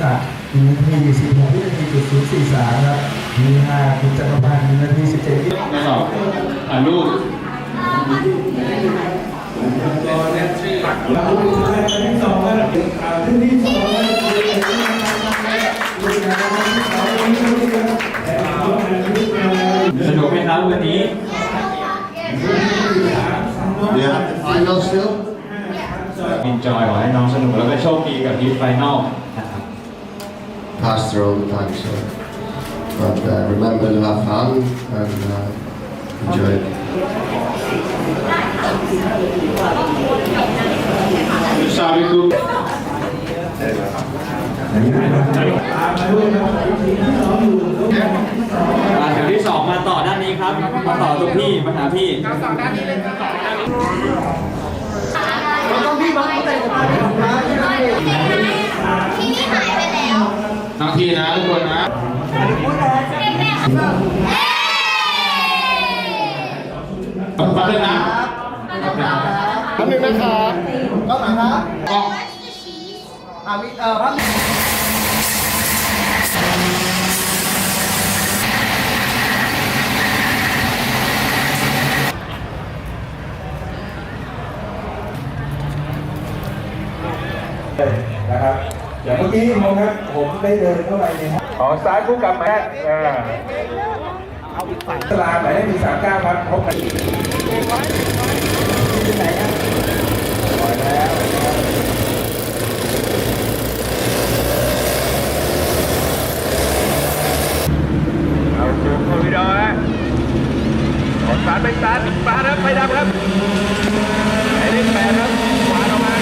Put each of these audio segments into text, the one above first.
หนึ่งนาทีสิบหกวินาทีจุดศูนย์สี่สามครับมีห้าคุณจักรพันธ์หนึ่งนาทีสิบเจ็ดวิทดสอบถ่ายรูปเราเป็นคนแรกที่สองแล้วอ่าขึ้นที่สองแล้วลูกน้ำที่สองนี้ลูกน้ำแต่เราเป็นลูกน้ำสนุกไหมครับวันนี้ Do you have the final still? อินจอยขอให้น้องสนุกแล้วก็โชคดีกับทีมไฟนอลนะครับ Pastor all the time, so. But uh, remember to have fun and uh, enjoy it. ซาบิคุมาแถวที่สองมาต่อด้านนี้ครับ มาต่อตรงพี่มาหาพี่ที่ ทั้งทีนะทุกคนนะมาเลยนะแป๊บนึงนะครับก็ไหนครับกล้องอ่ามีเอ่อพักนะครับ อย่างเมื่อกี้มองครับผมได้เดินเข้าไปในห้องขอซ้ายคู่กับแม่อ่าตลาหมายเลขหนึ่งสามเก้าครับพบกันที่ไหนครับปล่อยแล้วเอาสูงโควิดอฮะขอสารไปสารสาครับไฟดับครับไอ้เลขแปดครับขวาออกมา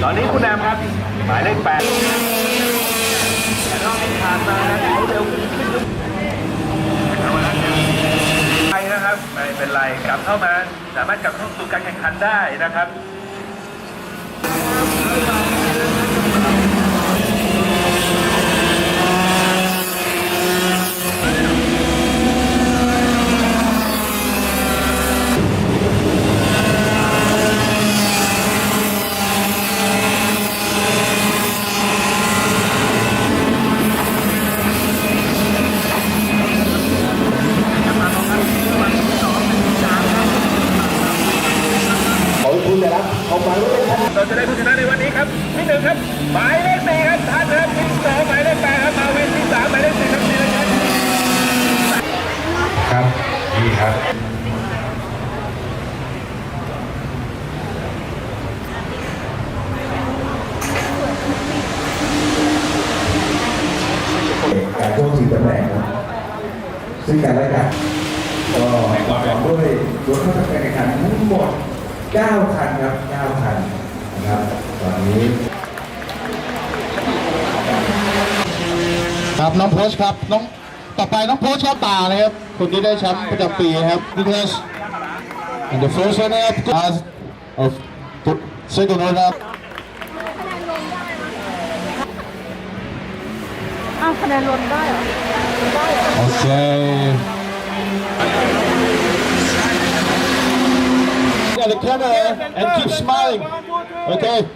ต อนนี้คุณแอมครับ หมายเลขแปดแต่รอบที่ผ่านมาเขาเร็วขึ้นขึ้นไปนะครับ ไม่เป็นไร กลับเข้ามา สามารถกลับเข้าสู่การแข่งขันได้นะครับ เราจะได้ผู้ชนะในวันนี้ครับที่หนึ่งครับหมายเลขสี่ครับท่านครับที่สองหมายเลขแปดครับมาเวนที่สามหมายเลขสี่ครับสี่เลยครับครับดีครับการโต้ชิงตำแหน่งครับซึ่งการและกันก็ประกอบด้วยรถเข้าทำการแข่งขันทั้งหมด 9คันครับ9คันนะครับ ตอนนี้ ครับน้องโพสครับน้องต่อไปน้องโพสครับตานะครับ คนที่ได้แชมป์ประจำปีนะครับ Nicholas and the first runner up as of the second runner up อ้าวคะแนนรวมได้เหรอได้เหรอ Okay. Yeah, the camera and keep smiling. Okay.